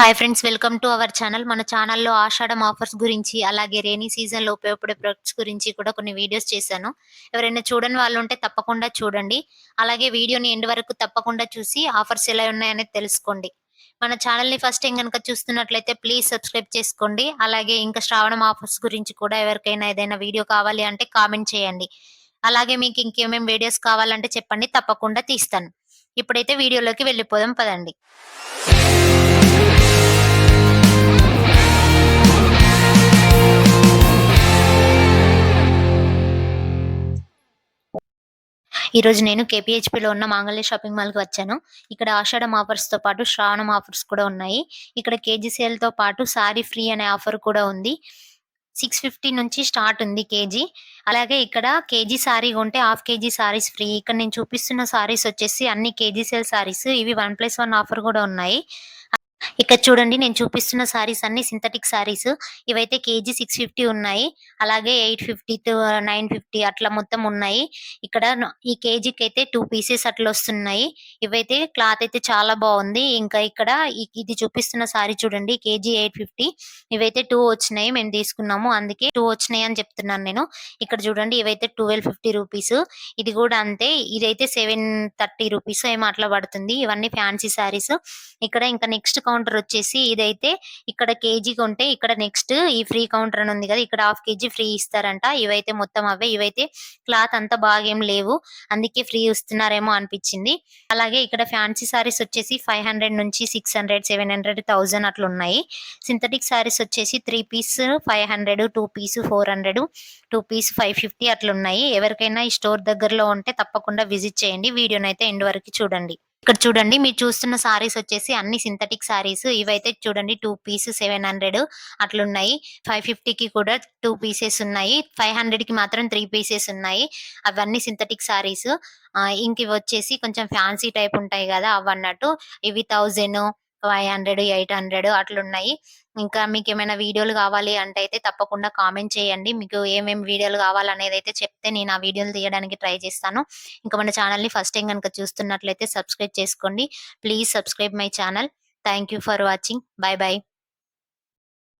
Hi friends welcome to our channel మన ఛానల్లో ఆషాఢం offers గురించి అలాగే రేనీ సీజన్లో ఉపయోగపడే ప్రొడక్ట్స్ గురించి కూడా కొన్ని వీడియోస్ చేశాను. ఎవరైనా చూడని వాళ్ళు ఉంటే తప్పకుండా చూడండి. అలాగే వీడియోని ఎండ్ వరకు తప్పకుండా చూసి ఆఫర్స్ ఎలా ఉన్నాయనేది తెలుసుకోండి. మన ఛానల్ని ఫస్ట్ టైం కనుక చూస్తున్నట్లయితే ప్లీజ్ సబ్స్క్రైబ్ చేసుకోండి. అలాగే ఇంకా శ్రావణం ఆఫర్స్ గురించి కూడా ఎవరికైనా ఏదైనా వీడియో కావాలి అంటే కామెంట్ చేయండి. అలాగే మీకు ఇంకేమేమి వీడియోస్ కావాలంటే చెప్పండి తప్పకుండా తీస్తాను. ఇప్పుడైతే వీడియోలోకి వెళ్ళిపోదాం పదండి. ఈ రోజు నేను కేపీహెచ్పిలో ఉన్న మాంగళ్య షాపింగ్ మాల్కి వచ్చాను. ఇక్కడ ఆషాఢం ఆఫర్స్తో పాటు శ్రావణం ఆఫర్స్ కూడా ఉన్నాయి. ఇక్కడ కేజీ తో పాటు సారీ ఫ్రీ అనే ఆఫర్ కూడా ఉంది. సిక్స్ ఫిఫ్టీ నుంచి స్టార్ట్ ఉంది కేజీ. అలాగే ఇక్కడ కేజీ సారీ కొంటే హాఫ్ కేజీ సారీస్ ఫ్రీ. ఇక్కడ నేను చూపిస్తున్న సారీస్ వచ్చేసి అన్ని కేజీ సేల్ సారీస్. ఇవి వన్ ప్లస్ వన్ ఆఫర్ కూడా ఉన్నాయి. ఇక్కడ చూడండి నేను చూపిస్తున్న సారీస్ అన్ని సింథటిక్ సారీస్ ఇవైతే కేజీ సిక్స్ ఫిఫ్టీ ఉన్నాయి. అలాగే ఎయిట్ ఫిఫ్టీ నైన్ ఫిఫ్టీ అట్లా మొత్తం ఉన్నాయి. ఇక్కడ ఈ కేజీకి అయితే టూ పీసెస్ అట్లా వస్తున్నాయి. ఇవైతే క్లాత్ అయితే చాలా బాగుంది. ఇంకా ఇక్కడ ఇది చూపిస్తున్న సారీ చూడండి కేజీ ఎయిట్ ఫిఫ్టీ ఇవైతే టూ వచ్చినాయి మేము తీసుకున్నాము. అందుకే టూ వచ్చినాయి అని చెప్తున్నాను నేను. ఇక్కడ చూడండి ఇవైతే ట్వెల్వ్ ఫిఫ్టీ రూపీస్ ఇది కూడా అంతే. ఇదైతే సెవెన్ థర్టీ రూపీస్ ఏమో అట్లా పడుతుంది. ఇవన్నీ ఫ్యాన్సీ సారీస్ ఇక్కడ ఇంకా నెక్స్ట్ కౌంటర్ వచ్చేసి ఇదైతే ఇక్కడ కేజీ కొంటే ఇక్కడ నెక్స్ట్ ఈ ఫ్రీ కౌంటర్ అని ఉంది కదా ఇక్కడ హాఫ్ కేజీ ఫ్రీ ఇస్తారంట. ఇవైతే మొత్తం అవే. ఇవైతే క్లాత్ అంతా బాగేం లేవు. అందుకే ఫ్రీ ఇస్తున్నారేమో అనిపించింది. అలాగే ఇక్కడ ఫ్యాన్సీ సారీస్ వచ్చేసి ఫైవ్ హండ్రెడ్ నుంచి six hundred seven hundred thousand అట్లా ఉన్నాయి సింథటిక్ సారీస్ వచ్చేసి three piece five hundred two piece four hundred two piece five fifty అట్లున్నాయి. ఎవరికైనా ఈ స్టోర్ దగ్గరలో ఉంటే తప్పకుండా విజిట్ చేయండి. వీడియోనైతే ఎండ్ వరకు చూడండి. ఇక్కడ చూడండి మీరు చూస్తున్న సారీస్ వచ్చేసి అన్ని సింథటిక్ సారీస్ ఇవైతే చూడండి టూ పీస్ సెవెన్ హండ్రెడ్ అట్లున్నాయి. ఫైవ్ ఫిఫ్టీకి కూడా టూ పీసెస్ ఉన్నాయి. ఫైవ్ హండ్రెడ్కి మాత్రం త్రీ పీసెస్ ఉన్నాయి. అవన్నీ సింథటిక్ సారీస్ ఇంక ఇవి వచ్చేసి కొంచెం ఫ్యాన్సీ టైప్ ఉంటాయి కదా అవి అన్నట్టు ఇవి thousand five hundred eight hundred అట్లున్నాయి. ఇంకా మీకు ఏమైనా వీడియోలు కావాలి అంటే అయితే తప్పకుండా కామెంట్ చేయండి. మీకు ఏమేమి వీడియోలు కావాలనేది అయితే చెప్తే నేను ఆ వీడియోలు తీయడానికి ట్రై చేస్తాను. ఇంకా మన ఛానల్ని ఫస్ట్ టైం కనుక చూస్తున్నట్లయితే సబ్స్క్రైబ్ చేసుకోండి. Please subscribe my channel. Thank you for watching. Bye bye.